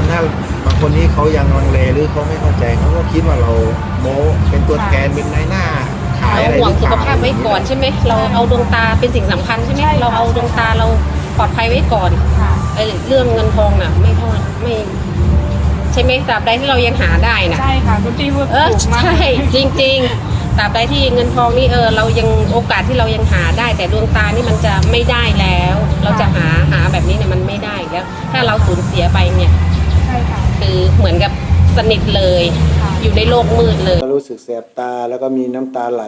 คนถ้าบางคนที่เขายังลังเลหรือเขาไม่เข้าใจเขาก็คิดว่าเราโมเป็นตัวแทนเป็นนายหน้า ขายเราอะไรห่วงรือสุเปขล่ภาพไว้ก่อนใช่ไหมเราเอาดวงตาเป็นสิ่งสำคัญใช่ไหมเราเอาดวงตาเราปลอดภัยไว้ก่อนค่ะไอ้เรื่องเงินทองน่ะ ไม่เท่าไม่ ใช่ไหมตราบใดที่เรายังหาได้น่ะ ใช่ค่ะคุณพี่พูดเออถูกมากใช่จริงๆตราบใดที่เงินทองนี่เออเรายังโอกาสที่เรายังหาได้ แต่ดวงตานี่มันจะไม่ได้แล้ว เราจะหาหาแบบนี้เนี่ยมันไม่ได้อีกแล้ว ถ้าเราสูญเสียไปเนี่ยใช่ ค่ะคือเหมือนกับสนิทเลยค่ะอยู่ในโลกมืดเลย ก็รู้สึกแสบตาแล้วก็มีน้ำตาไหล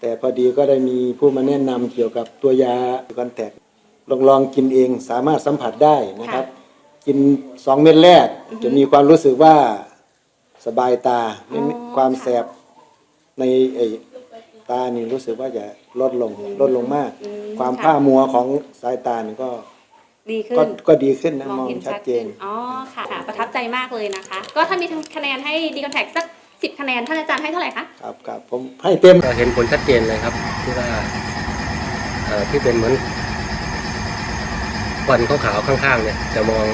แต่พอดีก็ได้มีผู้มาแนะนำเกี่ยวกับตัวยาคอนแทคลองลองกินเองสามารถสัมผัสได้นะครับ กินสองเม็ดแรก จะมีความรู้สึกว่าสบายตาไม่มีความแสบในไอ้ตานี่รู้สึกว่าจะลดลงลดลงมาก ความผ้ามัวของสายตานี่ก็ ดีขึ้ก็น ก็ดีขึ้นนะมองมองเห็นชัชัดดเจขึ้นนอ๋อค่ะค่ะ ประทับใจมากเลยนะคะ ก็ถ้ามีคะแนนให้ดีคอนแทคสักสิบคะแนนท่านอาจารย์ให้เท่าไหร่คะ ครับครับผมให้เต็ม ก็เห็นผลชัดเจนเลยครับ ที่ว่าเอ่อที่เป็นเหมือนควันขาวๆข้าง ๆ เนี่ย จะมอง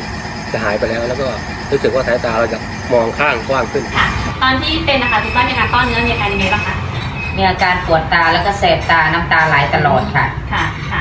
จะหายไปแล้ว แล้วก็รู้สึกว่าสายตาเราจะมองข้างกว้างขึ้น ค่ะ ตอนที่เป็นนะคะคุณป้ามีอาการต้อนเนื้อมีอาการยังไงบ้างคะ มีอาการปวดตาแล้วก็แสบตาน้ำตาไหลตลอดค่ะ ค่ะ ค่ะ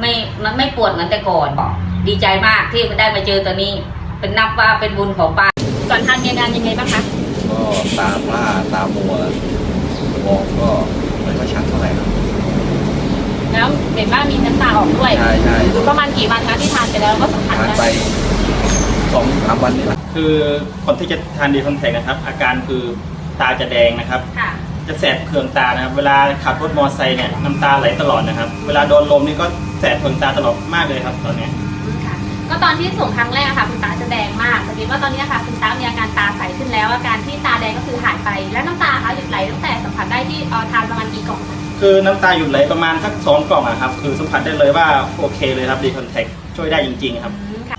ไม่มันไม่ปวดเหมือนแต่ก่อน ดีใจมากที่ได้มาเจอตัวนี้ เป็นนับว่าเป็นบุญของป้าก่อนทานมีอาการยังไงบ้างคะก็ตาผ้าตามัวมองก็ไม่ค่อยชัดเท่าไหร่ครับแล้วเห็นว่ามีน้ำตาออกด้วยใช่ใช่ประมาณกี่วันคะที่ทานไปแล้วก็สัมผัสทานได้ไปสองสามวันนี่แหละคือคนที่จะทานดีคอนแทคนะครับ อาการคือตาจะแดงนะครับค่ะจะแสบเคืองตานะครับ เวลาขับรถมอเตอร์ไซค์เนี่ยน้ำตาไหลตลอดนะครับ เวลาโดนลมนี่ก็แสบเคืองตาตลอดมากเลยครับตอนเนี้ยค่ะก็ตอนที่ส่งครั้งแรกอะค่ะคุณตาจะแดงมากสังเกตว่าตอนนี้อะค่ะคุณตามีอาการตาใสขึ้นแล้ว อาการที่ตาแดงก็คือหายไป แล้วน้ำตาคะหยุดไหลตั้งแต่สัมผัสได้ที่เอ่อทานประมาณกี่กล่องคะคือน้ำตาหยุดไหลประมาณสักสองกล่องอะครับ คือสัมผัสได้เลยว่าโอเคเลยครับดีคอนแทคช่วยได้จริงๆครับอ่า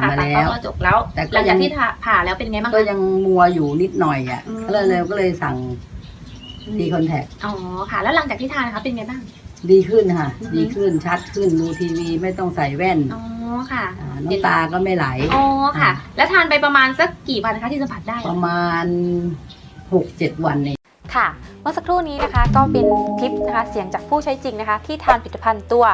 ผ่าผ่ามาตัดแล้วก็จบแล้วแต่ก็หลังจากยังที่ผ่าผ่าแล้วเป็นไงบ้างก็คะยังมัวอยู่นิดหน่อยอะอืมก็เลยเลยก็เลยสั่งดีคอนแทคอ๋อค่ะ แล้วหลังจากที่ทานนะคะเป็นไงบ้าง ดีขึ้นค่ะ อือฮึ ดีขึ้นชัดขึ้นดูทีวีไม่ต้องใส่แว่นอ๋อค่ะาน้ำตาก็ไม่ไหล อ๋อค่ะ แล้วทานไปประมาณสักกี่วันคะที่สัมผัสได้ ประมาณหกเจ็ดวันเอง ค่ะ เมื่อสักครู่นี้นะคะก็เป็นคลิปนะคะเสียงจากผู้ใช้จริงนะคะ ที่ทานผลิตภัณฑ์ตัว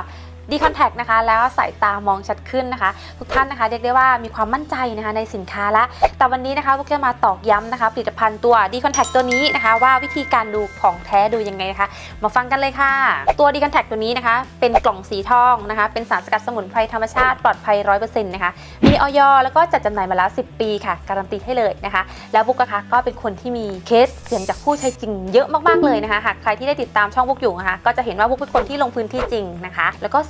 ดีคอนแทคนะคะ แล้วสายตามองชัดขึ้นนะคะ ทุกท่านนะคะเรียกได้ว่ามีความมั่นใจนะคะในสินค้าละ แต่วันนี้นะคะพวกจะมาตอกย้ำนะคะผลิตภัณฑ์ตัวดีคอนแทคตัวนี้นะคะ ว่าวิธีการดูของแท้ดูยังไงนะคะ มาฟังกันเลยค่ะ ตัวดีคอนแทคตัวนี้นะคะ เป็นกล่องสีทองนะคะ เป็นสารสกัดสมุนไพรธรรมชาติปลอดภัย100%นะคะ มีออยแล้วก็จัดจำหน่ายมาแล้ว 10 ปีค่ะ การันตีให้เลยนะคะ แล้วบุกนะคะก็เป็นคนที่มีเคสเสียงจากผู้ใช้จริงเยอะมากๆเลยนะคะ หากใครที่ได้ติดตามช่องบุกอยู่นะคะ ก็จะเห็นว่าบุกเป็นคนที่ลงพื้นที่จริงนะคะ แล้วก็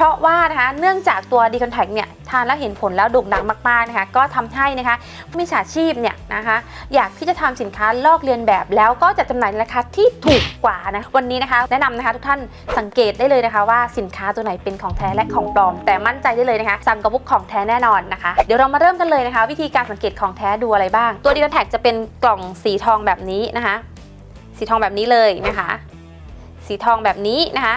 เพราะว่านะคะเนื่องจากตัวดีคอนแทคเนี่ยทานแล้วเห็นผลแล้วโด่งดังมากๆนะคะก็ทำให้นะคะผู้มิจฉาชีพเนี่ยนะคะอยากที่จะทำสินค้าลอกเลียนแบบแล้วก็จะจำหน่ายในราคาที่ถูกกว่านะวันนี้นะคะ แนะนำนะคะทุกท่านสังเกตได้เลยนะคะ ว่าสินค้าตัวไหนเป็นของแท้และของปลอม แต่มั่นใจได้เลยนะคะสั่งกับบุกของแท้แน่นอนนะคะ เดี๋ยวเรามาเริ่มกันเลยนะคะ วิธีการสังเกตของแท้ดูอะไรบ้าง ตัวดีคอนแทคจะเป็นกล่องสีทองแบบนี้นะคะ สีทองแบบนี้เลยนะคะ สีทองแบบนี้นะคะ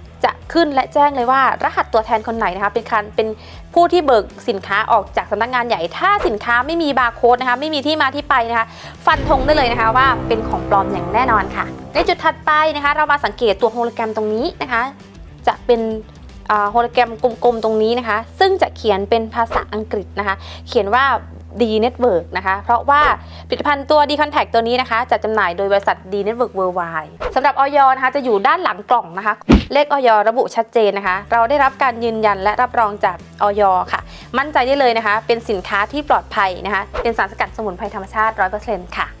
จะขึ้นและแจ้งเลยว่า รหัสตัวแทนคนไหนนะคะเป็นการเป็นผู้ที่เบิกสินค้าออกจากสำนักงานใหญ่ ถ้าสินค้าไม่มีบาร์โค้ดนะคะไม่มีที่มาที่ไปนะคะ ฟันธงได้เลยนะคะว่าเป็นของปลอมอย่างแน่นอนค่ะ ในจุดถัดไปนะคะ เรามาสังเกตตัวโฮโลแกรมตรงนี้นะคะ จะเป็นอ่าโฮโลแกรมกลมๆตรงนี้นะคะ ซึ่งจะเขียนเป็นภาษาอังกฤษนะคะ เขียนว่า ดีเน็ตเวิร์กนะคะ เพราะว่าผลิตภัณฑ์ตัวดีคอนแทคตัวนี้นะคะจะจำหน่ายโดยบริษัทดีเน็ตเวิร์กเวิร์ไวสำหรับออยนะคะจะอยู่ด้านหลังกล่องนะคะ เลขออยระบุชัดเจนนะคะ เราได้รับการยืนยันและรับรองจากออยค่ะ มั่นใจได้เลยนะคะ เป็นสินค้าที่ปลอดภัยนะคะ เป็นสารสกัดสมุนไพรธรรมชาติ 100%ค่ะ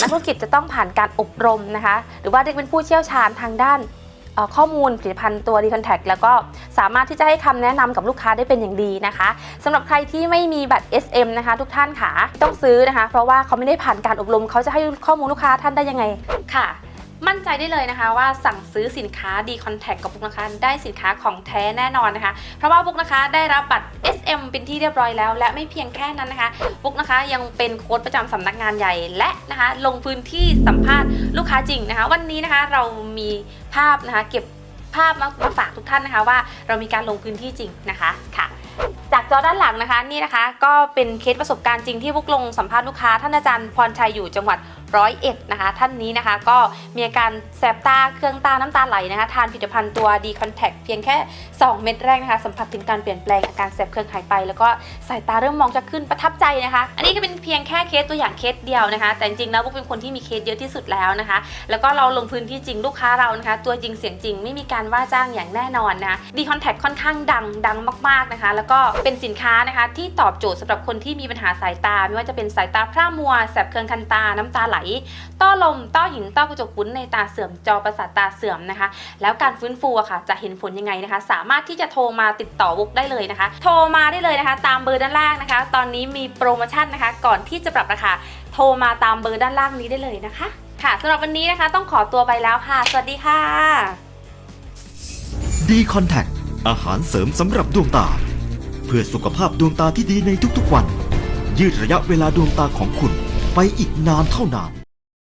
นักธุรกิจจะต้องผ่านการอบรมนะคะ หรือว่าเรียกเป็นผู้เชี่ยวชาญทางด้านข้อมูลผลิตภัณฑ์ตัวดีคอนแทคแล้วก็สามารถที่จะให้คำแนะนำกับลูกค้าได้เป็นอย่างดีนะคะสำหรับใครที่ไม่มีบัตร SM นะคะ ทุกท่านค่ะต้องซื้อนะคะ เพราะว่าเขาไม่ได้ผ่านการอบรมเขาจะให้ข้อมูลลูกค้าท่านได้ยังไงค่ะ มั่นใจได้เลยนะคะว่าสั่งซื้อสินค้า D Contact กับบุ๊กนะคะได้สินค้าของแท้แน่นอนนะคะ เพราะว่าบุ๊กนะคะได้รับบัตร SM เป็นที่เรียบร้อยแล้ว และไม่เพียงแค่นั้นนะคะบุ๊กนะคะยังเป็นโค้ดประจำสำนักงานใหญ่และนะคะลงพื้นที่สัมภาษณ์ลูกค้าจริงนะคะ วันนี้นะคะเรามีภาพนะคะเก็บภาพมาฝากทุกท่านนะคะว่าเรามีการลงพื้นที่จริงนะคะค่ะ จอด้านหลังนะคะนี่นะคะ ก็เป็นเคสประสบการณ์จริงที่บุกลงสัมภาษณ์ลูกค้าท่านอาจารย์พรชัยอยู่จังหวัดร้อยเอ็ดนะคะ ท่านนี้นะคะก็มีอาการแสบตาเครื่องตาน้ำตาไหลนะคะ ทานผลิตภัณฑ์ตัว D Contact เพียงแค่ 2 เม็ดแรกนะคะ สัมผัสถึงการเปลี่ยนแปลงอาการแสบเครื่องหายไป แล้วก็สายตาเริ่มมองจะขึ้นประทับใจนะคะ อันนี้ก็เป็นเพียงแค่เคสตัวอย่างเคสเดียวนะคะ แต่จริงๆแล้วบุกเป็นคนที่มีเคสเยอะที่สุดแล้วนะคะ แล้วก็เราลงพื้นที่จริงลูกค้าเรานะคะ ตัวจริงเสียงจริงไม่มีการว่าจ้างอย่างแน่นอนนะะดีคอนแทคค่อนข้างดังดังมากๆนะคะ แล้วก็เป็นสินค้านะคะที่ตอบโจทย์สำหรับคนที่มีปัญหาสายตา ไม่ว่าจะเป็นสายตาพร่ามัวแสบเคืองคันตาน้ำตาไหล ต้อลม ต้อหิน ต้อกระจกวุ้นในตาเสื่อมจอประสาทตาเสื่อมนะคะ แล้วการฟื้นฟูอะค่ะ จะเห็นผลยังไงนะคะ สามารถที่จะโทรมาติดต่อวุกได้เลยนะคะ โทรมาได้เลยนะคะ ตามเบอร์ด้านล่างนะคะ ตอนนี้มีโปรโมชั่นนะคะ ก่อนที่จะปรับราคาโทรมาตามเบอร์ด้านล่างนี้ได้เลยนะคะค่ะสำหรับวันนี้นะคะต้องขอตัวไปแล้วค่ะ สวัสดีค่ะดีคอนแทคอาหารเสริมสำหรับดวงตา เพื่อสุขภาพดวงตาที่ดีในทุกๆวัน ยืดระยะเวลาดวงตาของคุณไปอีกนานเท่านาน